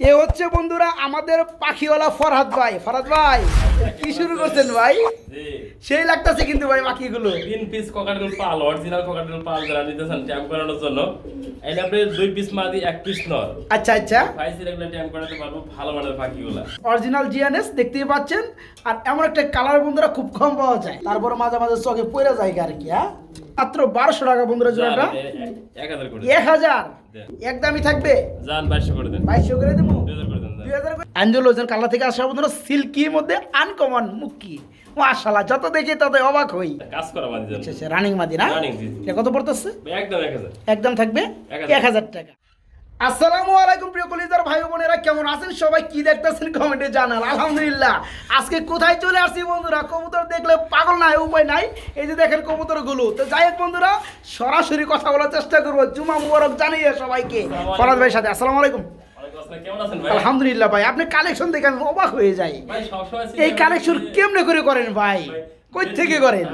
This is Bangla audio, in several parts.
এ হচ্ছে বন্ধুরা আমাদের পাখিওয়ালা ফরহাদ ভাই। ফরহাদ ভাই কি শুরু করছেন ভাই? সেই লাগতেছে কিন্তু ভাই পাখিগুলো। তিন পিস ককাটেল পাল অরিজিনাল ককাটেল পাল যারা নিতেছেন ট্যাম্প করানোর জন্য। এটা আপনি দুই পিস মাদি এক পিস নর। আচ্ছা আচ্ছা। ফাইসি রেগুলার ট্যাম্প করাতে পারব ভালো মানের পাখিগুলা। অরিজিনাল জিএনএস দেখতেই পাচ্ছেন। আর এমন একটা কালার বন্ধুরা খুব কম পাওয়া যায়। তারপর মাঝে মাঝে চোখে পড়ে যায় আর কি হ্যাঁ? মাত্র বারোশো টাকা বন্ধুরা জোড়াটা। এক হাজার। একদমই থাকবে? বাইশশো করে দেবো? দুই হাজার অ্যাঞ্জেলোজন কালার থেকে আসা বন্ধুরা সিল্কির মধ্যে আনকমন মুক্কি। মাশাল্লাহ যত দেখি তত অবাক হই। কাজ করা মাদি আচ্ছা রানিং মাদি না? কত পড়তেছে? একদম এক হাজার। একদম থাকবে এক হাজার। এক হাজার টাকা। আসসালামু আলাইকুম প্রিয় কলিজার ভাই বোনেরা কেমন আছেন? সবাই কি দেখতেছেন কমেন্টে জানান। আলহামদুলিল্লাহ আজকে কোথায় চলে আসছি বন্ধুরা? কবুতর দেখলে পাগল নাই উপায় নাই। এই যে দেখেন কবুতরগুলো। তো যাই হোক বন্ধুরা সরাসরি কথা বলার চেষ্টা করব। জুমা মুবারক জানিয়ে সবাইকে। ফরাদ ভাইয়ের সাথে। আসসালামু আলাইকুম। আলহামদুলিল্লাহ ভাই আপনি কালেকশন দেখে আমি অবাক হয়ে যাই। এই কালেকশন কেমনে করে করেন ভাই? কই থেকে করেন?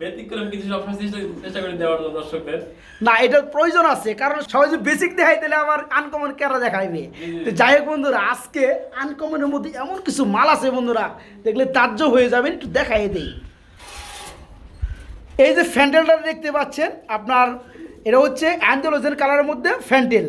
ব্যতিক্রম কিছু সবসময় চেষ্টা করে দেওয়ার জন্য দর্শকদের। না এটার প্রয়োজন আছে কারণ সবাই যদি বেসিক দেখাই তাহলে আমার আনকমন কেরা দেখাইবে? তো যাই হোক বন্ধুরা আজকে আনকমনের মধ্যে এমন কিছু মাল আছে বন্ধুরা দেখলে তাজ্য হয়ে যাবেন একটু দেখাই দেই। এই যে ফ্যান্ডেলটা দেখতে পাচ্ছেন আপনার এটা হচ্ছে অ্যান্ডোলোজেন কালারের মধ্যে ফ্যান্ডেল।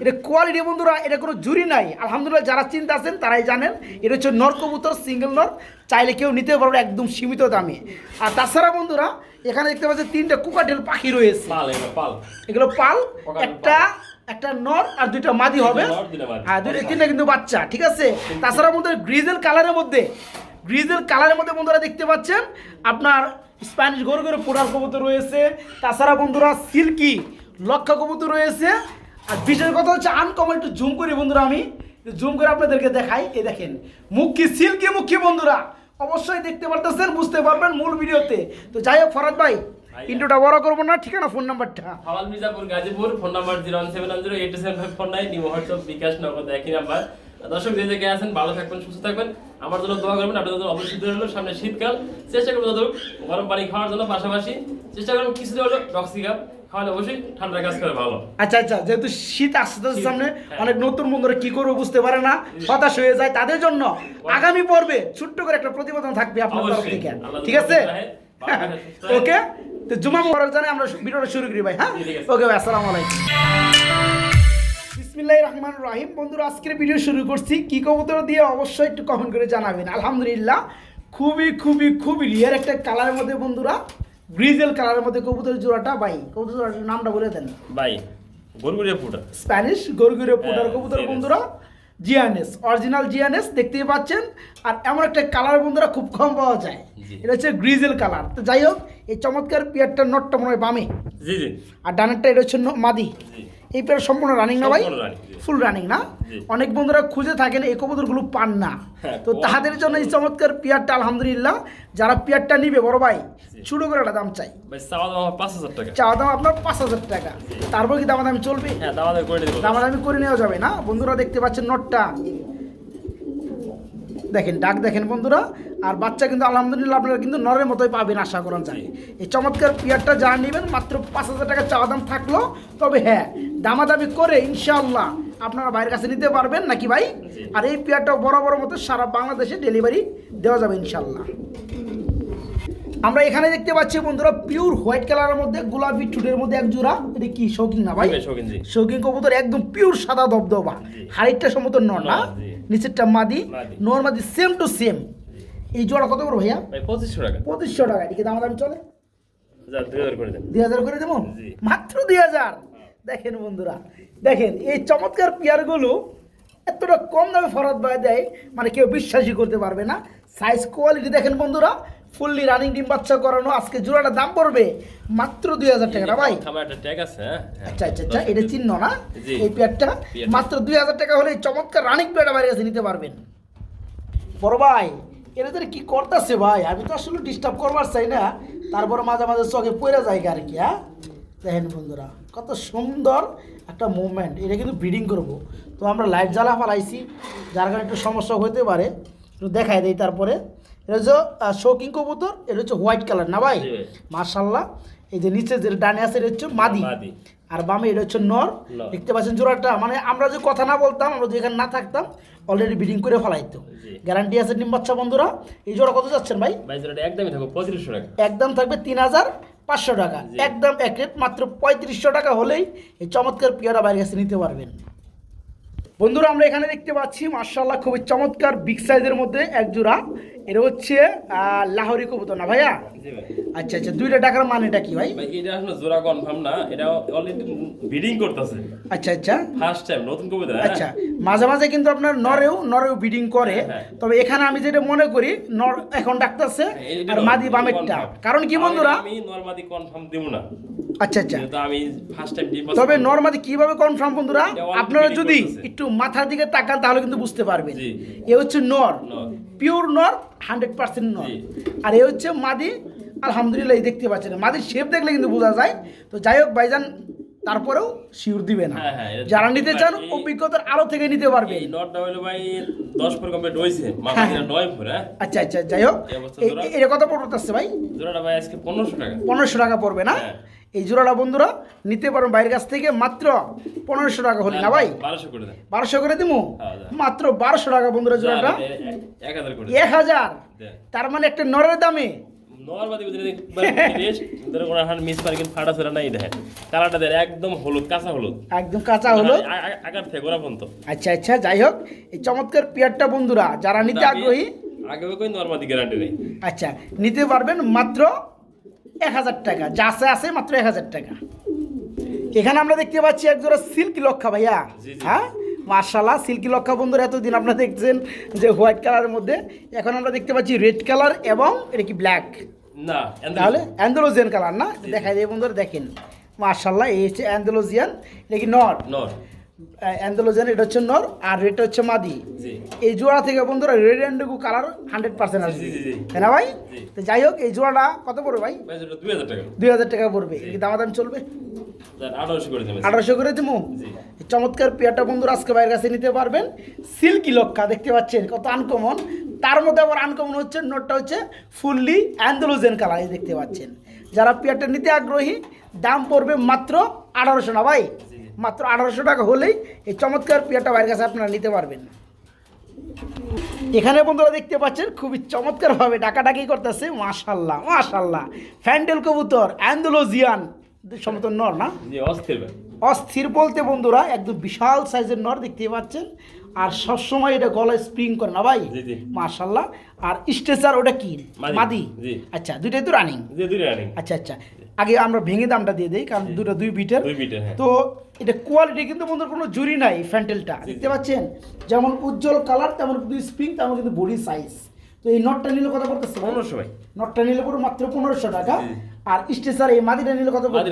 এটা কোয়ালিটি বন্ধুরা এটা কোনো জুরি নাই। আলহামদুলিল্লাহ যারা চিন্তা আছেন তারাই জানেন। এটা হচ্ছে নর কবুতর সিঙ্গেল নর। চাইলে কেউ নিতে পারবে একদম সীমিত দামে। আর তাছাড়া বন্ধুরা এখানে দেখতে পাচ্ছেন তিনটা কুকাটেল পাখি রয়েছে। এগুলো পাল। একটা একটা নর আর দুইটা মাদি হবে। আর দুইটা। হ্যাঁ দুইটা তিনটা কিন্তু বাচ্চা ঠিক আছে? তাছাড়া বন্ধুরা গ্রিজেল কালারের মধ্যে গ্রিজেল কালারের মধ্যে বন্ধুরা দেখতে পাচ্ছেন আপনার স্প্যানিশ গরু গরু পোড়ার কবুতর রয়েছে। তাছাড়া বন্ধুরা সিল্কি লক্ষা কবুতর রয়েছে। আর বিশেষ কথা হচ্ছে আনকমন একটু জুম করি বন্ধুরা আমি। জুম করে আপনাদেরকে দেখাই। এই দেখেন মুখী সিল্কি মুখী বন্ধুরা। অবশ্যই দেখতে পারতেছেন বুঝতে পারবেন মূল ভিডিওতে। তো যাই হোক ফরাদ ভাই। ইন্টুটা বড় করব না ঠিকানা ফোন নাম্বারটা। হাওয়াল Mirzapur Gazipur phone number zero one seven zero eight seven five four nine new WhatsApp bKash Nagad একই নাম্বার। দর্শক যে জায়গায় আছেন ভালো থাকবেন সুস্থ থাকবেন। আমার জন্য দোয়া করবেন আপনাদের অবশ্যই হলো সামনে শীতকাল চেষ্টা করব যত গরম পানি খাওয়ার জন্য পাশাপাশি চেষ্টা করব কিছুটা হলো ডক্সি কাপ অবশ্যই ঠান্ডা কাজ করে ভালো। আচ্ছা আচ্ছা যেহেতু শীত সামনে হ্যাঁ। অনেক নতুন বন্ধুরা কি করবে বুঝতে পারে না হতাশ হয়ে যায়। তাদের জন্য আগামী পর্বে ছোট্ট করে একটা প্রতিবেদন থাকবে আপনার তরফ থেকে। ঠিক আছে। ওকে? তো জুমা মুবারক জানাই আমরা ভিডিওটা শুরু করি ভাই হ্যাঁ। ওকে ভাই আসসালামু আলাইকুম। বিসমিল্লাহির রহমান রাহিম। বন্ধুরা আজকের ভিডিও শুরু করছি। কি কবুতর দিয়ে অবশ্যই একটু কমেন্ট করে জানাবেন। আলহামদুলিল্লাহ খুবই খুবই খুবই রিয়ার একটা কালারের মধ্যে বন্ধুরা। গ্রিজেল কালারের মধ্যে কবুতর জোড়াটা বাই কবুতর জোড়াটার নামটা বলে দেন। বাই গরগুরে পুটার। স্প্যানিশ গরগুরে পুটার হ্যাঁ, কবুতর বন্ধুরা জিয়ানেস অরিজিনাল জিয়ানেস দেখতেই পাচ্ছেন। আর এমন একটা কালার বন্ধুরা খুব কম পাওয়া যায়। এটা হচ্ছে গ্রিজেল কালার। তো যাই হোক এই চমৎকার পিয়ারটার নটটা মনে হয় বামে। জি জি। আর ডানেরটা এটা হচ্ছে মাদি। জি। এই পেয়ার সম্পূর্ণ রানিং না ভাই। ফুল রানিং না? অনেক বন্ধুরা খুঁজে থাকেন এই কবুতরগুলো পান না। হ্যাঁ, তো তাহাদের তাদের জন্য এই চমৎকার পিয়ারটা আলহামদুলিল্লাহ যারা পিয়ারটা নিবে বড় ভাই ছোট করে একটা দাম চাই। ভাই চাওয়া দাম আপনার পাঁচ হাজার টাকা। তারপর কি দাম দামি চলবে? হ্যাঁ দামাদামি করে নেওয়া যাবে না? বন্ধুরা দেখতে পাচ্ছেন নটটা। দেখেন ডাক দেখেন বন্ধুরা আর বাচ্চা কিন্তু আলহামদুলিল্লাহ আপনারা কিন্তু নরের মতোই পাবেন আশা করেন যায়। এই চমৎকার পিয়ারটা যা নেবেন মাত্র পাঁচ হাজার টাকা চাওয়া দাম থাকল। তবে হ্যাঁ দামাদামি করে ইনশাআল্লাহ আপনারা বাইরের কাছে নিতে পারবেন নাকি ভাই? আর এই পিয়ারটাও বড় বড় মতো সারা বাংলাদেশে ডেলিভারি দেওয়া যাবে ইনশাআল্লাহ। আমরা এখানে দেখতে পাচ্ছি বন্ধুরা পিওর হোয়াইট কালারের মধ্যে গোলাপি টুটের মধ্যে এক জোড়া। এটা কি শৌকিং না ভাই? শৌকিং কবুতর একদম পিওর সাদা দবদবা। হাইটটা সম্ভবত নর না। নিচেরটা মাদি। নর মাদি সেম টু সেম এই জোড়া কত করে ভাইয়া? পঁচিশশো টাকা। পঁচিশশো টাকা। এদিকে দাম দাম চলে দুই হাজার করে দেবো? মাত্র দুই হাজার? দেখেন বন্ধুরা দেখেন এই চমৎকার পেয়ারগুলো এতটা কম দামে ফরাত বাই দেয় মানে কেউ বিশ্বাসই করতে পারবে না। সাইজ কোয়ালিটি দেখেন বন্ধুরা ফুললি রানিং ডিম বাচ্চা করানো আজকে জোড়াটা দাম পড়বে মাত্র দুই হাজার টাকা। না ভাই। আমার একটা ট্যাগ আছে হ্যাঁ? হ্যাঁ। আচ্ছা আচ্ছা আচ্ছা এটা চিহ্ন না? এই পেয়ারটা। মাত্র দুই হাজার টাকা হলে চমৎকার রানিং পেয়ারটা বাইরে কাছে নিতে পারবেন। বড় ভাই এরা কি করতেছে ভাই? আমি তো আসলে ডিস্টার্ব করবার চাই না। তারপরে মাঝে মাঝে চোখে পড়ে যায় আর কি হ্যাঁ? দেখেন বন্ধুরা কত সুন্দর একটা মুভমেন্ট এটা কিন্তু ব্রিডিং করব। তো আমরা লাইট জ্বালা ফালাইছি। যার কারণে একটু সমস্যা হতে পারে। একটু দেখাই দেই তারপরে। এটা হচ্ছে শৌকিং কবুতর এটা হচ্ছে হোয়াইট কালার না ভাই। মার্শাল্লাহ এই যে নিচে যে ডানে আছে এটা হচ্ছে মাদি। আর বামে এটা হচ্ছে নর। দেখতে পাচ্ছেন জোড়াটা মানে আমরা যে কথা না বলতাম আমরা যদি এখানে না থাকতাম অলরেডি বিডিং করে ফেলাইতো। গ্যারান্টি আছে ডিম বাচ্চা বন্ধুরা। এই জোড়া কত যাচ্ছেন ভাই? ভাই একদমই থাকবে পঁয়ত্রিশশো টাকা। একদম থাকবে তিন হাজার পাঁচশো টাকা। একদম এক রেট মাত্র পঁয়ত্রিশশো টাকা হলেই এই চমৎকার পেয়ারা বাইরের কাছে নিতে পারবেন। বন্ধুরা আমরা এখানে দেখতে পাচ্ছি মার্শাল্লাহ খুবই চমৎকার বিগ সাইজের মধ্যে এক জোড়া। এটা হচ্ছে লাহোরি কবুতর না ভাইয়া? আচ্ছা আচ্ছা দুইটা টাকার মানেটা কি ভাই? এটা আসলে জোড়া কনফার্ম না এটা অলরেডি ব্রিডিং করতেছে। আচ্ছা আচ্ছা। ফার্স্ট টাইম নতুন কবিতা আচ্ছা মাঝে মাঝে কিন্তু আপনার নরেও নরেও বিডিং করে। হ্যাঁ। তবে এখানে আমি যেটা মনে করি নর এখন ডাকতেছে আর মাদি বামেরটা। কারণ কি বন্ধুরা? আমি নরমাদি কনফার্ম দেব না। আচ্ছা আচ্ছা। আমি ফার্স্ট টাইম ডিপ তবে নর্মাদি কীভাবে কনফার্ম বন্ধুরা? আপনারা যদি একটু মাথার দিকে তাকান তাহলে কিন্তু বুঝতে পারবেন। এ হচ্ছে নর। পিওর নর হান্ড্রেড পার্সেন্ট নর আর এ হচ্ছে মাদি আলহামদুলিল্লাহ এই দেখতে পাচ্ছেন। মাদির শেপ দেখলে কিন্তু বোঝা যায়। তো যাই হোক ভাইজান তারপরেও শিওর দিবে না। হ্যাঁ, হ্যাঁ, যারা নিতে চান অভিজ্ঞতার আরও থেকে নিতে পারবে। হ্যাঁ, আচ্ছা আচ্ছা যাই হোক? এটা কত পড়তেছে ভাই? জোড়াটা ভাই আজকে পনেরোশো টাকা। পনেরোশো টাকা পড়বে না। এই জোড়াটা বন্ধুরা নিতে পারবেন বাইরের কাছ থেকে মাত্র পনেরোশো টাকা হলে না ভাই? বারোশো করে দিবো হ্যাঁ। মাত্র বারোশো টাকা বন্ধুরা জোড়াটা। এক হাজার তার মানে একটা নরের দামে? পারে একদম হলুদ কাঁচা হলুদ। একদম কাঁচা হলো আ- আ- আগার থেকে গোড়া আচ্ছা আচ্ছা যাই হোক এই চমৎকার পেয়ারটা বন্ধুরা যারা নিতে আগ্রহী আগে কই নরমাদি গ্যারান্টি নেই। আচ্ছা নিতে পারবেন মাত্র এক হাজার টাকা। যা আছে আছে মাত্র এক হাজার টাকা। এখানে আমরা দেখতে পাচ্ছি এক জোড়া সিল্কি লক্ষা ভাইয়া। হ্যাঁ? মার্শাল্লাহ সিল্কি লক্ষা বন্ধুরা এতদিন আপনারা দেখছেন যে হোয়াইট কালারের মধ্যে। এখন আমরা দেখতে পাচ্ছি রেড কালার এবং এটা কি ব্ল্যাক? না তাহলে অ্যান্ডোলোজিয়ান কালার না? দেখাই দিয়ে বন্ধুরা দেখেন। মার্শাল্লাহ এই হচ্ছে অ্যান্ডোলোজিয়ান এটা কি নর? নর। অ্যান্ডোলোজিয়ান এটা হচ্ছে নর আর রেড হচ্ছে মাদি। এই জোড়া থেকে বন্ধুরা রেড অ্যান্ডগু কালার হান্ড্রেড পার্সেন্ট আসবে। তাই না ভাই? তো যাই হোক এই জোড়াটা কত পড়বে ভাই? দুই হাজার টাকা। পড়বে। কি দামাদামি চলবে? আঠারোশো করে দেবো চমৎকার পেয়ারটা বন্ধুরা আজকে বাইরের কাছে নিতে পারবেন। সিল্কি লক্ষা দেখতে পাচ্ছেন কত আনকমন তার মধ্যে আবার আনকমন হচ্ছে নোটটা হচ্ছে ফুললি অ্যান্ডোলোজেন কালার দেখতে পাচ্ছেন। যারা পেয়ারটা নিতে আগ্রহী দাম পড়বে মাত্র আঠারোশো না ভাই? মাত্র আঠারোশো টাকা হলেই এই চমৎকার পেয়ারটা বাইরের কাছে আপনারা নিতে পারবেন। এখানে বন্ধুরা দেখতে পাচ্ছেন খুবই চমৎকারভাবে ডাকাডাকি করতেছে মাশাল্লাহ মাশাল্লাহ ফ্যান্ডেল কবুতর অ্যান্ডোলোজিয়ান সমত নর না? অস্থির অস্থির বলতে বন্ধুরা একদম বিশাল সাইজের নর দেখতে পাচ্ছেন। আর সবসময় এটা গলায় স্প্রিং করে না ভাই। মাশাল্লাহ আর স্ট্রেচার ওটা কি? মাদি। আচ্ছা দুইটাই তো রানিং আচ্ছা আচ্ছা। আগে আমরা ভেঙে দামটা দিয়ে দিই কারণ দুটো দুই বিটের হ্যাঁ। তো এটা কোয়ালিটি কিন্তু বন্ধুর কোনো জুরি নাই ফ্যান্টেলটা দেখতে পাচ্ছেন? যেমন উজ্জ্বল কালার তেমন কিন্তু স্প্রিং তেমন কিন্তু বডি সাইজ তো এই নটটা নিলে কত পড়তেছে পনেরোশো ভাই। নটটা নিলে পড়বে মাত্র পনেরোশো টাকা। আর স্টেচার এই মাদিটা নিলে কত পড়বে?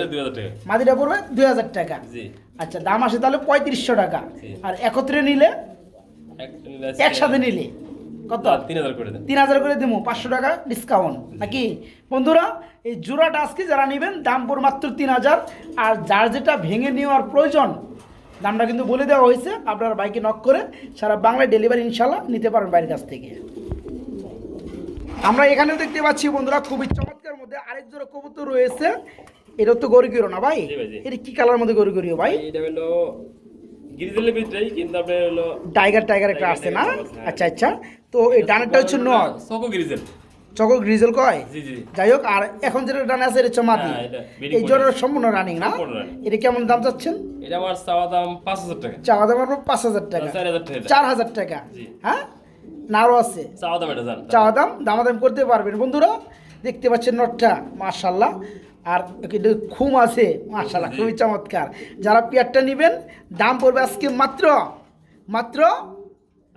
মাদিটা পড়বে দুই হাজার টাকা। আচ্ছা দাম আসে তাহলে পঁয়ত্রিশশো টাকা। আর একত্রে নিলে একসাথে নিলে। কত? তিন হাজার করে দেন তিন হাজার করে দেবো পাঁচশো টাকা ডিসকাউন্ট নাকি? বন্ধুরা এই জোড়াটা আজকে যারা নেবেন দাম পড়বে মাত্র তিন হাজার। আর যার যেটা ভেঙে নেওয়ার প্রয়োজন দামটা কিন্তু বলে দেওয়া হয়েছে আপনার বাইকে নক করে সারা বাংলায় ডেলিভারি ইনশাল্লাহ নিতে পারবেন বাইরের কাছ থেকে। আমরা এখানেও দেখতে পাচ্ছি বন্ধুরা খুবই চমৎকার মধ্যে আরেক জোড়া কবুতর রয়েছে। এটা তো গরি গিরো না ভাই। এটা কি কালার মধ্যে গরি গরিও ভাই? এটা হলো গিরিজেলের ভিতরেই কিন্তু আপনার হলো টাইগার টাইগার একটা আসছে না? হ্যাঁ। আচ্ছা আচ্ছা। তো এই ডানেরটা হচ্ছে নর সকো গিরিজেল। চকো গ্রিজেল কয়? জি জি যাই হোক আর এখন যেটা ডানে আছে এটা হচ্ছে মাদি হ্যাঁ, এই জোড়ার সম্পূর্ণ রানিং না? এটা কেমন দাম চাচ্ছেন? এটা আমার চাওয়া দাম পাঁচ হাজার টাকা। চাওয়া দাম আপনার পাঁচ হাজার টাকা। চার হাজার টাকা। হ্যাঁ? না আরও আছে। চাওয়া দাম এটা চাওয়া দাম দামাদাম করতে পারবেন। বন্ধুরা দেখতে পাচ্ছেন নটটা মার্শাল্লাহ আর কিন্তু খুম আছে মার্শাল্লাহ খুবই চমৎকার। যারা পেয়ারটা নেবেন দাম পড়বে আজকে মাত্র মাত্র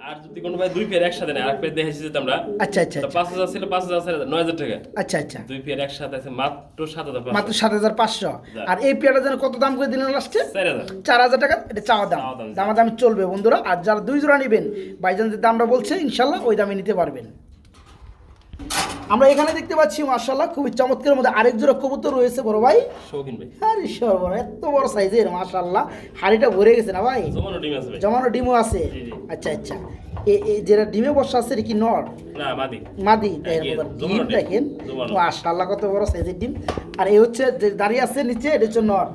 আর যদি কোনো ভাই দুই পেয়ার একসাথে নেয় আর পেয়ার দেখেছি যে আমরা আচ্ছা আচ্ছা পাঁচ হাজার ছিল পাঁচ হাজার নয় হাজার টাকা। আচ্ছা আচ্ছা। দুই পেয়ার একসাথে আছে মাত্র সাত হাজার পাঁচশো। মাত্র সাত হাজার পাঁচশো। আর এই পেয়ারটা যেন কত দাম করে দিলেন লাস্টে চার হাজার। চার হাজার টাকা এটা চাওয়া দাম। দাম। দামা দাম চলবে বন্ধুরা আর যারা দুই জোড়া নেবেন বাইজান যে দামটা বলছে ইনশাল্লাহ ওই দামে নিতে পারবেন। আমরা এখানে দেখতে পাচ্ছি মার্শাল্লাহ খুবই চমৎকার মধ্যে আরেক জোড়া কবুতর রয়েছে বড় ভাই। শৌখিন ভাই। আরে সর্বর এত বড় সাইজের মার্শাল্লাহ হাড়িটা ভরে গেছে না ভাই? জমানো ডিম আছে ভাই। জমানো ডিমও আছে। আচ্ছা আচ্ছা। এ এ যেটা ডিমে বসা আছে কি নর? না মাদি। মাদি হ্যাঁ, ডিম দেখেন। জমানো। কত বড় সাইজের ডিম। আর এই হচ্ছে যে দাঁড়িয়ে আছে নিচে এটা হচ্ছে নর।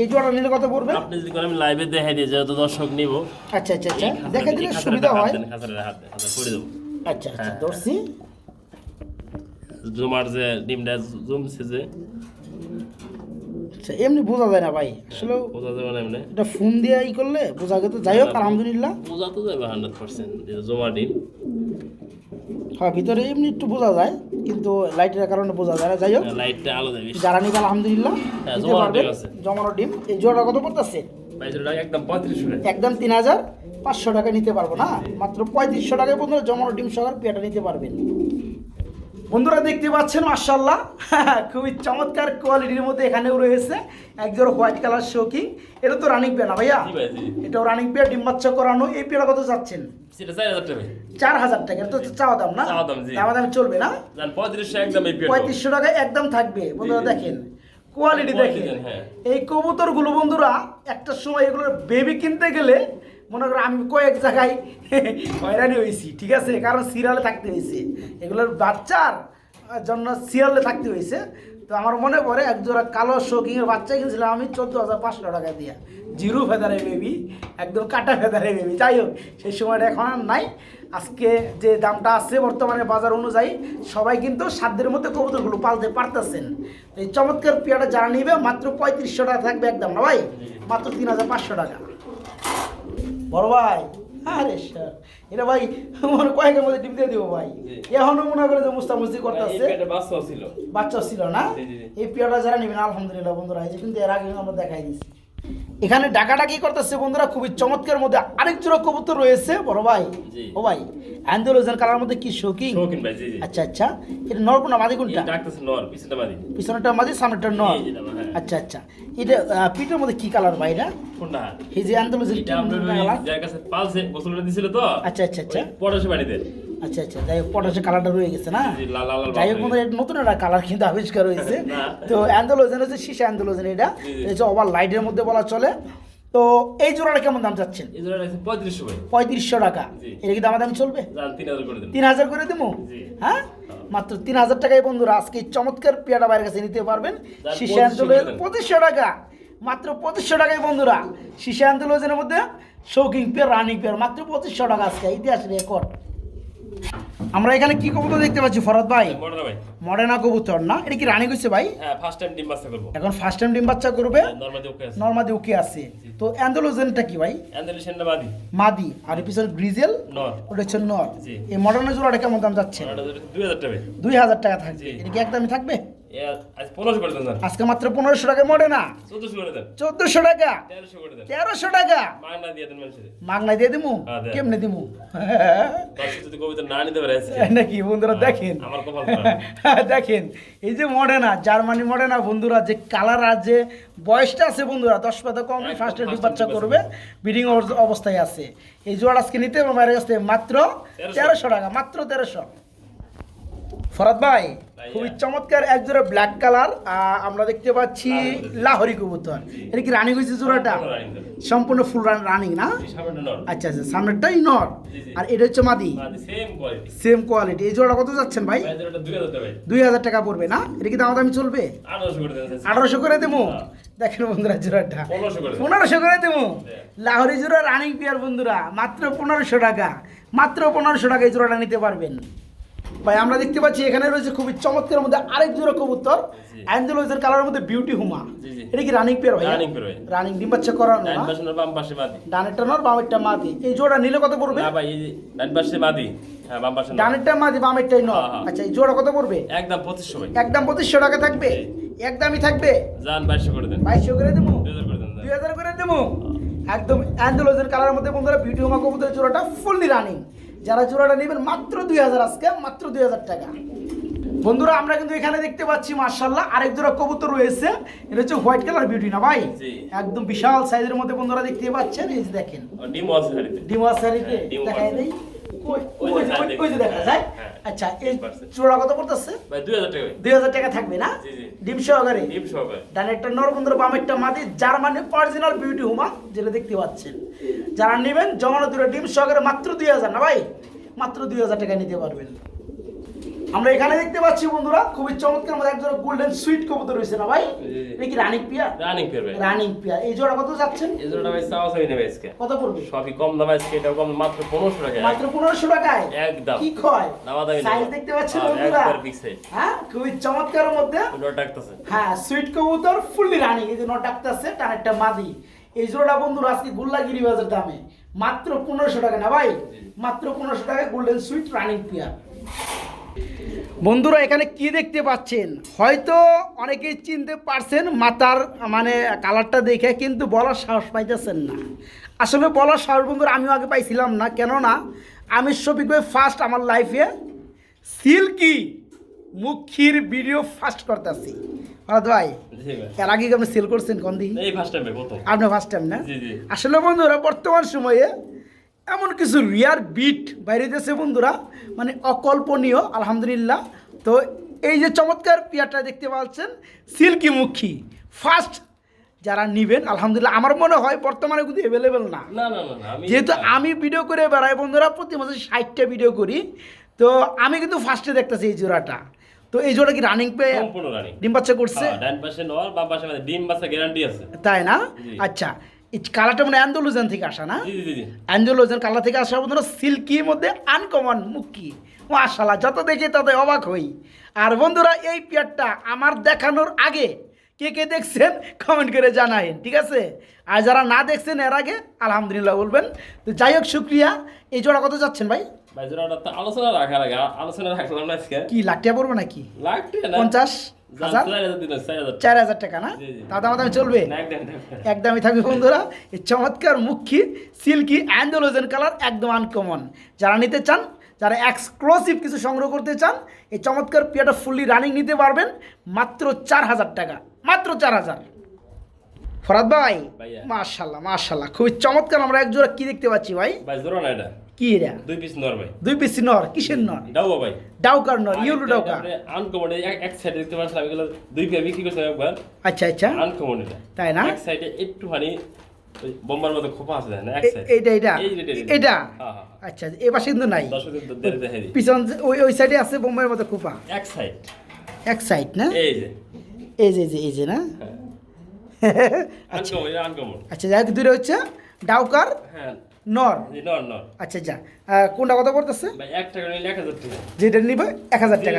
এই জোড়া নিলে কত পড়বে? আপনি যদি করেন লাইভে দেখাই দিই যেহেতু দর্শক নিব। আচ্ছা আচ্ছা আচ্ছা। দেখে দিলে সুবিধা হয়। আচ্ছা আচ্ছা হ্যাঁ, ধরছি। জুমার যে ডিমটা জমছে যে। আচ্ছা এমনি বোঝা যায় না ভাই। আসলে বোঝা যাবে না এমনি। এটা ফোন দিয়ে ই করলে বোঝা গেছে। যাই হোক আলহামদুলিল্লাহ। বোঝা তো যাবে হান্ড্রেড পার্সেন্ট জমা ডিম হ্যাঁ ভিতরে এমনি একটু বোঝা যায় কিন্তু লাইটের কারণে বোঝা যায় না। যাই হোক লাইটটা আলো দেবে যারা নিবে আলহামদুলিল্লাহ হ্যাঁ, জমানো ডিম আছে। জমানো ডিম এই জোড়া কত পড়তেছে? একদম পঁয়ত্রিশ টাকা একদম তিন হাজার পাঁচশো টাকা নিতে পারব না। মাত্র পঁয়ত্রিশশো টাকায় বন্ধুরা জমানো ডিম সহ পেয়াটা নিতে পারবেন। বন্ধুরা দেখতে পাচ্ছেন মার্শাল্লাহ খুবই চমৎকার কোয়ালিটির মধ্যে এখানেও রয়েছে একজোড় হোয়াইট কালার শোকিং এটা তো রানিং পেয়া না ভাইয়া? এটাও রানিং পেয়া ডিম বাচ্চা করানো। এই পেয়াটা কত যাচ্ছেন? সেটা চার হাজার টাকা টাকা এটা তো চাওয়া দাম না? চাওয়া দাম, চলবে না? পঁয়ত্রিশশো টাকায় একদম থাকবে। বন্ধুরা দেখেন কোয়ালিটি দেখেন। হ্যাঁ। এই কবুতরগুলো বন্ধুরা একটা সময় এগুলোর বেবি কিনতে গেলে মনে করো আমি কয়েক জায়গায় হয়রানি হয়েছি, ঠিক আছে? কারণ সিরিয়ালে থাকতে হয়েছে। এগুলোর বাচ্চার জন্য সিরিয়ালে থাকতে হয়েছে। তো আমার মনে পড়ে এক জোড়া কালো শৌকিংয়ের বাচ্চা কিনেছিলাম আমি চোদ্দ হাজার পাঁচশো টাকা দিয়ে। জিরো ফেদারে বেবি একদম কাটা ফেদারে বেবি যাই হোক, সেই সময়টা এখন আর নাই। আজকে যে দামটা আছে বর্তমানে বাজার অনুযায়ী, সবাই কিন্তু সাধ্যের মধ্যে কবুতরগুলো পালতে পারতেছেন। এই চমৎকার পেয়াটা যারা নিবে, মাত্র পঁয়ত্রিশশো টাকা থাকবে একদম না ভাই? মাত্র তিন হাজার পাঁচশো টাকা। বড় ভাই। আরে স্যার এটা ভাই মনে কয়েকের মধ্যে টিপ দিয়ে দিব ভাই। এখনও মনে করে যে মুস্তামুস্তি বাচ্চাও ছিল। বাচ্চা ছিল না। এই পেয়ারটা যারা নেবেন আলহামদুলিল্লাহ বন্ধুরা এই যে কিন্তু এর আগে আমরা দেখাই দিচ্ছি এখানে ডাকাটা কি করতেছে বন্ধুরা খুবই চমৎকার মধ্যে আরেক জোড়া কবুতর রয়েছে বড় ভাই। ও ভাই অ্যান্ডোলোজেন কালার মধ্যে কি শৌকিং আচ্ছা আচ্ছা। এটা নর কোনটা? মাদি কোনটা পিছনটা মাদি। সামনেরটা নর। আচ্ছা আচ্ছা। এটা পিঠের মধ্যে কি কালার ভাই এটা? কোনটা? এই যে অ্যান্ডোলোজেন এটা ওই যার কাছে পালছে গোসলটা দিছিল তো? আচ্ছা আচ্ছা আচ্ছা। পড়াশে বাড়িতে। আচ্ছা আচ্ছা। যাই হোক পটাশের কালারটা রয়ে গেছে না? যাই হোক নতুন একটা কালার কিন্তু আবিষ্কার হয়েছে। তো অ্যান্ডোলোজেন হচ্ছে শীষা অ্যান্ডোলোজেন এটা হচ্ছে ওভার লাইটের মধ্যে বলা চলে। তো এই জোড়াটা কেমন দাম চাচ্ছেন? পঁয়ত্রিশশো টাকা। এটা কি দামাদামি চলবে? যান তিন হাজার করে দেবো। জি। হ্যাঁ? মাত্র তিন হাজার টাকায় বন্ধুরা আজকে চমৎকার পেয়ারা বাইরের কাছে নিতে পারবেন। যার শীষা 2500 অ্যান্ডোলোজেন করে দেন। পঁচিশশো টাকা। মাত্র পঁচিশশো টাকায় বন্ধুরা শীষা অ্যান্ডোলোজেনের মধ্যে শৌকিং পেয়ার রানিং পেয়ার মাত্র পঁচিশশো টাকা আজকে। ইতিহাস রেকর্ড আমরা এখানে কি কবুতর দেখতে পাচ্ছি ফরদ ভাই? মডেনা ভাই। কবুতর না? এটা কি রানী কইছে ভাই? হ্যাঁ ফার্স্ট টাইম ডিম বাচ্চা করব। এখন ফার্স্ট টাইম ডিম বাচ্চা করবে? নরমাদি ওকে আছে। নর্মাদি ওকে আছে। তো অ্যান্ডোলোজেনটা কি ভাই? অ্যান্ডেলিশনটা মাদি। মাদি। আর পিছনে গ্রিজেল? নর। ওটা হচ্ছে নর। এই মডেনা জোড়াটা কেমন দাম যাচ্ছে? ওটা দুই হাজার টাকা। দুই হাজার টাকা থাকবে। এটা কি একদমই থাকবে? আজকে মাত্র পনেরোশো টাকা মডে না? চোদ্দশো টাকা? তেরোশো টাকা? মাগনা দিয়ে দিমু? হ্যাঁ, কেমনে দিমু? না নাকি বন্ধুরা দেখেন। আমার কপাল খারাপ। দেখেন। এই যে মডেনা জার্মানি মডেনা বন্ধুরা যে কালার আর যে বয়সটা আছে বন্ধুরা দশ পাতা কম ফার্স্ট বাচ্চা করবে ব্রিডিং অবস্থায় আছে। এই জোয়ার আজকে নিতে কাছ থেকে মাত্র। তেরোশো টাকা মাত্র তেরোশো। ফরাদ ভাই খুবই চমৎকার এক জোড়া ব্ল্যাক কালার আমরা দেখতে পাচ্ছি লাহরি কবুতর। এটা কি রানিং হয়েছে জোড়াটা? সম্পূর্ণ ফুল রানিং না? সামনেটা নর আচ্ছা আচ্ছা সামনেরটাই নর জি। আর এটা হচ্ছে মাদি? সেম কোয়ালিটি সেম কোয়ালিটি এই জোড়া কত যাচ্ছেন ভাই? দুই হাজার টাকা পড়বে না? এটা কি দামাদামি চলবে? আঠারোশো করে দেবো? হ্যাঁ। দেখেন বন্ধুরা জোড়াটা। পনেরোশো করে দেবো। লাহোরি জোড়া রানিং পেয়ার বন্ধুরা। মাত্র পনেরোশো টাকা। মাত্র পনেরোশো টাকা এই জোড়াটা নিতে পারবেন। ভাই আমরা দেখতে পাচ্ছি এখানে রয়েছে খুবই চমৎকার মধ্যে আরেক জোড়া কবুতর জি। অ্যান্ডেলোজের কালারের মধ্যে বিউটি হুমা। এটা কি রানিং পেয়ার ভাই Running pair ভাই। রানিং ডিম বাচ্চা ডান না? পাশে নর, বাম পাশে বাদি ডানেরটা নর বামেরটা মাদি? এই জোড়া নিলে কত পড়বে? না ভাই এই ডান পাশে বাদি হ্যাঁ বাম পাশে নর। ডানেরটা মাদি বামেরটাই নর হ্যাঁ, হ্যাঁ। আচ্ছা এই জোড়া কত পড়বে? একদম পঁচিশশো ভাই। একদম পঁচিশশো টাকা থাকবে? একদমই থাকবে? যান বাইশশো করে দেন। বাইশশো করে দেবো? দুই হাজার করে দেন দুই হাজার করে দেবো? একদম অ্যান্ডোলজের কালারের মধ্যে বন্ধুরা বিউটি হোমা কবুতরের জোড়াটা ফুললি রানিং যারা জোড়াটা নেবেন মাত্র দুই হাজার আজকে মাত্র দুই হাজার টাকা। বন্ধুরা আমরা কিন্তু এখানে দেখতে পাচ্ছি মার্শাল্লাহ আরেক জোড়া কবুতর রয়েছে। এটা হচ্ছে হোয়াইট কালার বিউটি না ভাই? একদম বিশাল সাইজের মধ্যে বন্ধুরা দেখতে পাচ্ছেন এই যে দেখেন। আছে ডিমা সারিতে হ্যাঁ, দেখাই আছে। ওই যে দেখা যায়? আচ্ছা এই কত পড়তেছে? ভাই টাকা। থাকবে না? জি, জি। ডিম সহকারে? ডিম সহকারে। ডানেরটা নরবন্ধুর বামেরটা মাদি যার মানে অরিজিনাল বিউটি হুমা যেটা দেখতে পাচ্ছেন। যারা নেবেন জমানো দুটো ডিম সহকারে মাত্র দুই হাজার না ভাই? মাত্র দুই হাজার টাকা নিতে পারবেন। আমরা এখানে দেখতে পাচ্ছি বন্ধুরা খুবই চমৎকার আমাদের একজন গোল্ডেন সুইট কবুতর রয়েছে না ভাই। এটা কি রানিং পিয়া রানিং পেয়ার ভাই। রানিং পিয়া এই জোড়া কত যাচ্ছেন? এই জোড়াটা ভাই চাওয়া চাই নেবে আজকে। কত পড়বে? সবই কম দাম আজকে এটাও কম মাত্র পনেরোশো টাকা মাত্র পনেরোশো টাকায়? একদম। কি কয়? দামাদামি নেই। সাইজ দেখতে পাচ্ছেন বন্ধুরা? একবার size। হ্যাঁ খুবই চমৎকার মধ্যে। ওটা ডাকতেছে। হ্যাঁ সুইট কবুতর ফুললি রানিং এই যে নট ডাকতেছে তার একটা মাদি। এই জোড়াটা বন্ধুরা আজকে গোল্লাগিরি বাজার দামে। মাত্র পনেরোশো টাকা না ভাই? মাত্র পনেরোশো টাকায় গোল্ডেন সুইট রানিং পিয়ার বন্ধুরা এখানে কি দেখতে পাচ্ছেন? হয়তো অনেকেই চিনতে পারছেন মাথার মানে কালারটা দেখে কিন্তু বলার সাহস পাইতেছেন না। আসলে বলার সাহস বন্ধুরা আমিও আগে পাইছিলাম না। কেননা আমি শফিক ভাই ফার্স্ট আমার লাইফে সিল্কি মুখির ভিডিও ফার্স্ট করতেছি। হঠাৎ ভাই এর আগে আপনি সেল করছেন কোন দিন? আপনি ফার্স্ট টাইম না। আসলে বন্ধুরা বর্তমান সময়ে এমন কিছু রিয়ার বিট বাইরেতেছে বন্ধুরা মানে অকল্পনীয় আলহামদুলিল্লাহ। তো এই যে চমৎকার পিয়ারটা দেখতে পাচ্ছেন সিল্কি মুখী ফার্স্ট যারা নিবেন আলহামদুলিল্লাহ আমার মনে হয় বর্তমানে কিন্তু অ্যাভেলেবেল না। যেহেতু আমি ভিডিও করে বেড়াই বন্ধুরা প্রতি মাসে ষাটটা ভিডিও করি। তো আমি কিন্তু ফার্স্টে দেখতেছি এই জোড়াটা। তো এই জোড়া কি রানিং পে ডিম বাচ্চা করছে? হ্যাঁ, ডান পাশে নর বাম পাশে মানে ডিম বাচ্চা গ্যারান্টি আছে। তাই না? আচ্ছা কালারটা মানে অ্যান্ডোলুজেন থেকে আসা না? অ্যান্ডোলুজেন কালার থেকে আসা বন্ধুরা সিল্কির মধ্যে আনকমন মুক্কি। মাশাল্লাহ যত দেখি তত অবাক হই। আর বন্ধুরা এই পেয়ারটা আমার দেখানোর আগে কে কে দেখছেন কমেন্ট করে জানাইন ঠিক আছে? আর যারা না দেখছেন এর আগে আলহামদুলিল্লাহ বলবেন। তো যাই হোক শুক্রিয়া। এই জোড়া কত যাচ্ছেন ভাই? ভাই জোড়াটা তো আলোচনা রাখার আগে আলোচনা রাখলাম না আজকে। কি লাখ টাকা পড়বে নাকি? লাগবে না। পঞ্চাশ? যান, হাজার? টাকা না। তা দামাদামি চলবে। একদমই থাকবে বন্ধুরা। এই চমৎকার মুখী সিল্কি অ্যান্ডোলোজেন কালার একদম আনকমন যারা নিতে চান যারা এক্সক্লুসিভ কিছু সংগ্রহ করতে চান এই চমৎকার পিয়াটা ফুললি রানিং নিতে পারবেন মাত্র চার হাজার টাকা। মাত্র চার হাজার। ফরাদ ভাই। মাশাল্লাহ মাশাল্লাহ খুবই চমৎকার। আমরা এক জোড়া কি দেখতে পাচ্ছি ভাই? ভাই জোড়া না এটা? কি দুই পিস নর ভাই। দুই পিসি নর কিসের নর? ডাবো ভাই। ডাউকার নর ইউলু ডাউকার আনকমন এক সাইডে দেখতে পাচ্ছিলাম এগুলো দুই পেয়ার বিক্রি করছিলাম একবার। আচ্ছা আচ্ছা। আনকমন এটা। তাই না? এক সাইডে একটুখানি বোম্বার মতো খোপা আছে না এক সাইড এইটা এটা এই যে, এটা, এটা। হ্যাঁ, হ্যাঁ। আচ্ছা এ পাশে কিন্তু নাই। পিছন ওই ওই সাইডে আছে বোম্বাইয়ের মতো কুপা এক সাইড এক সাইড না? এই যে। এই যে এই যে এই যে না? আনকমন আচ্ছা যাই হোক দূরে হচ্ছে ডাউকার হ্যাঁ। নর। আচ্ছা যা। কোনটা কত পড়তেছে? যেটা নিবে এক হাজার টাকা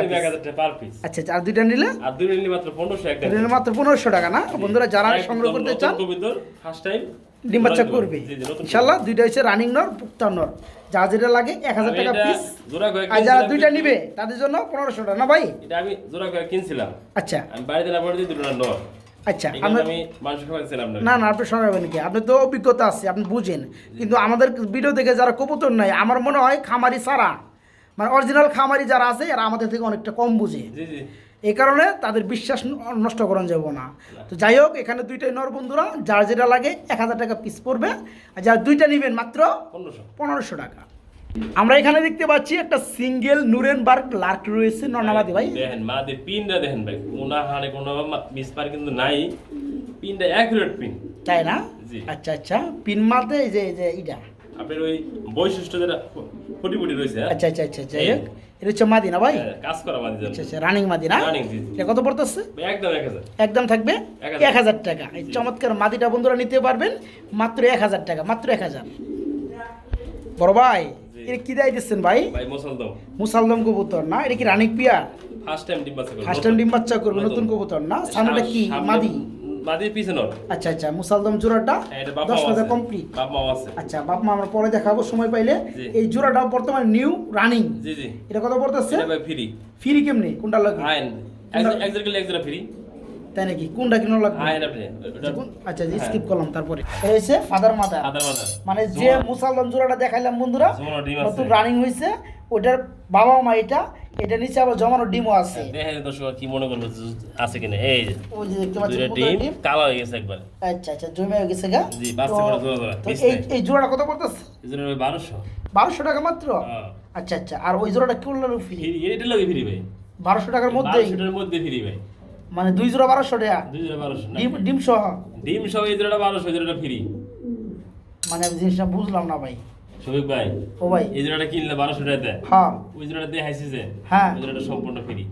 আচ্ছা আচ্ছা, আর দুইটা নিলে? আর দুই নিলে মাত্র পনেরোশো একটা মাত্র পনেরোশো টাকা না? বন্ধুরা যারা সংগ্রহ করতে চান ফার্স্ট টাইম ডিম বাচ্চা করবে। ইনশাল্লাহ দুইটা হচ্ছে রানিং নর পুক্তা নর। যা যেটা লাগে এক হাজার টাকা পিস আর যারা দুইটা নিবে তাদের জন্য পনেরোশো টাকা না ভাই? এটা আমি জোড়া করে কিনছিলাম। আচ্ছা। আমি বাড়িতে না পড়ে দুটো আচ্ছা না। না কি আপনি তো অভিজ্ঞতা আছে আপনি বুঝেন। কিন্তু আমাদের ভিডিও দেখে যারা কবুতর নাই আমার মনে হয় খামারি ছাড়া মানে অরিজিনাল খামারি যারা আছে এরা আমাদের থেকে অনেকটা কম বুঝে। এই কারণে তাদের বিশ্বাস নষ্ট করানো যাব না। তো যাই হোক এখানে দুইটাই নর বন্ধুরা যার যেটা লাগে এক হাজার টাকা পিস পড়বে আর যার দুইটা নেবেন মাত্র পনেরোশো। টাকা। আমরা এখানে দেখতে পাচ্ছি একটা সিঙ্গেল নুরেনবার্গ লার্ক রয়েছে নর্নামাদি ভাই। দেখেন মা দিয়ে পিনটা দেখেন ভাই কোনা হানে কোনো মিসপার কিন্তু নাই। পিনটা অ্যাকুরেট পিন তাই না। আচ্ছা আচ্ছা পিন মারতে এই যে এই যে এটা আপনার ওই বৈশিষ্ট্য যেটা ফুটি ফুটি রয়েছে হ্যাঁ? আচ্ছা আচ্ছা আচ্ছা যাই হোক এটা হচ্ছে মাদিনা ভাই। হ্যাঁ, কাজ করা মাঝে আচ্ছা আচ্ছা রানিং জি, জি। এটা কত পড়তেছে? একদম এক হাজার। একদম থাকবে? এক হাজার। টাকা। এই চমৎকার মাদিটা বন্ধুরা নিতে পারবেন। মাত্র এক হাজার টাকা মাত্র এক হাজার। বড় ভাই এটা কি দেয় দিচ্ছেন ভাই? মুসলদম। মুসালদম কবুতর না? এটা কি রানিক পিয়ার? ফার্স্ট টাইম ডিম বাচ্চা করবে ফার্স্ট টাইম ডিম বাচ্চা করবে নতুন। কবুতর না? সামনেটা কি? মাদি? মাদি পিছনে আচ্ছা আচ্ছা মুসালদম জোড়াটা হ্যাঁ, দশ হাজার কমপ্লিট বাপ মাও আছে। আচ্ছা বাপ মা আমরা পরে দেখাবো সময় পাইলে। এই জোড়াটা বর্তমানে নিউ রানিং জি জি। এটা কত পড়তেছে? ফ্রি ফ্রি কেমনি? কোনটা লাগবে? একজন ফ্রি তাই নাকি? কোনটা কিনো লাগবে? আচ্ছা হ্যাঁ। স্কিপ করলাম তারপরে। হচ্ছে ফাদার মাদার মানে যে মুসালদম জোড়াটা দেখাইলাম বন্ধুরা। নতুন রানিং হয়েছে ওটার বাবা মা এটা। এটা নিচে আবার জমানো ডিমও আছে। দেখেন দর্শক কি মনে করব আছে কিনা? এই যে ওই যে দেখতে পাচ্ছেন ডিম কালো হয়ে গেছে একবার। আচ্ছা আচ্ছা জমে হয়ে গেছে গা। জি, তো- করে। জোড়া জোড়া, এই এই জোড়াটা কত পড়তেছে? এই জন্য বারোশো। বারোশো টাকা মাত্র? হ্যাঁ। আচ্ছা আচ্ছা আর ওই জোড়াটা কি বলল ফ্রি এটা লাগে ফ্রি ভাই। বারোশো টাকার মধ্যেই? বারোশোটার মধ্যে ফ্রি ভাই। মানে দুই জোড়া বারোশো টাকা? দুই জোড়া বারোশো না? ডিম ডিম সহ? ডিম সহ এই জোড়াটা বারোশো এই জোড়াটা ফ্রি। মানে আমি জিনিসটা বুঝলাম না ভাই। শফিক ভাই ও ভাই। এই জোড়াটা কিনলে বারোশো টাকাতে হ্যাঁ। ওই জোড়াটা দিয়ে হাইছে যে হ্যাঁ। ওই জোড়াটা সম্পূর্ণ ফ্রি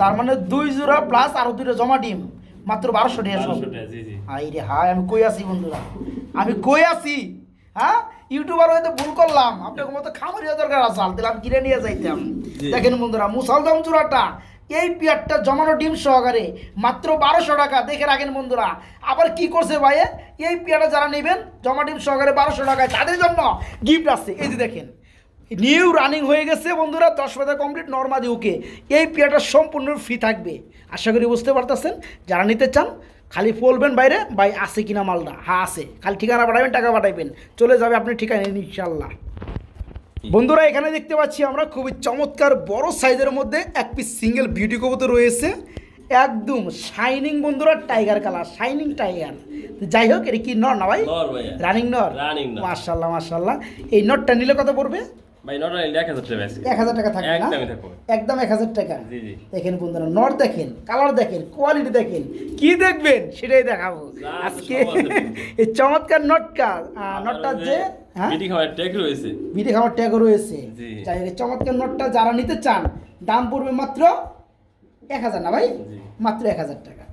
তার মানে দুই জোড়া প্লাস আরও দুইটা জমা ডিম মাত্র বারোশো টাকা বারোশো টাকা জি জি। হাই রে হাই আমি কই আছি বন্ধুরা? আমি কই আছি? হ্যাঁ? ইউটিউবার হয়তো ভুল করলাম। আপনাকে মতো খামারি দরকার আসাল তাহলে আমি কিনে নিয়ে যাইতাম। দেখেন বন্ধুরা মুসালদম চূড়াটা এই পিয়ারটা জমানো ডিম সহকারে মাত্র বারোশো টাকা, দেখে রাখেন বন্ধুরা। আবার কি করছে ভাই এই পিয়ারটা যারা নেবেন, জমা ডিম সহকারে বারোশো টাকায়, তাদের জন্য গিফট আছে। এই যে দেখেন নিউ রানিং হয়ে গেছে বন্ধুরা, দশ পাতা কমপ্লিট নর্মাদি ওকে। এই পিয়াটা সম্পূর্ণ ফ্রি থাকবে। আশা করি বুঝতে পারতেছেন। যারা নিতে চান, খালি বলবেন বাইরে, ভাই, আছে কিনা মালটা? হ্যাঁ আছে। খালি ঠিকানা পাঠাবেন, টাকা পাঠাইবেন চলে যাবে আপনি ঠিকানা ইনশাল্লাহ। বন্ধুরা এখানে দেখতে পাচ্ছি আমরা খুবই চমৎকার বড় সাইজের মধ্যে এক পিস সিঙ্গেল বিউটি কবুতর রয়েছে। একদম শাইনিং বন্ধুরা টাইগার কালার শাইনিং টাইগার যাই হোক এটা কি নর না ভাই? রানিং নর? রানিং নর। মার্শাল্লাহ মার্শাল্লাহ এই নটটা নিলে কত পড়বে? ভাই নটা টাকা থাকবে না? একদমই থাকবে একদম এক হাজার টাকা। জি জি। দেখেন বন্ধুরা নট দেখেন কালার দেখেন কোয়ালিটি দেখেন। কি দেখবেন? সেটাই দেখাবো। আজকে। এই চমৎকার নটকা নটটা যে হ্যাঁ? মিটি খাওয়ার ট্যাগ রয়েছে। বিড়ি খাওয়ার রয়েছে। চমৎকার নটটা যারা নিতে চান দাম পড়বে মাত্র এক হাজার না ভাই? মাত্র এক হাজার টাকা।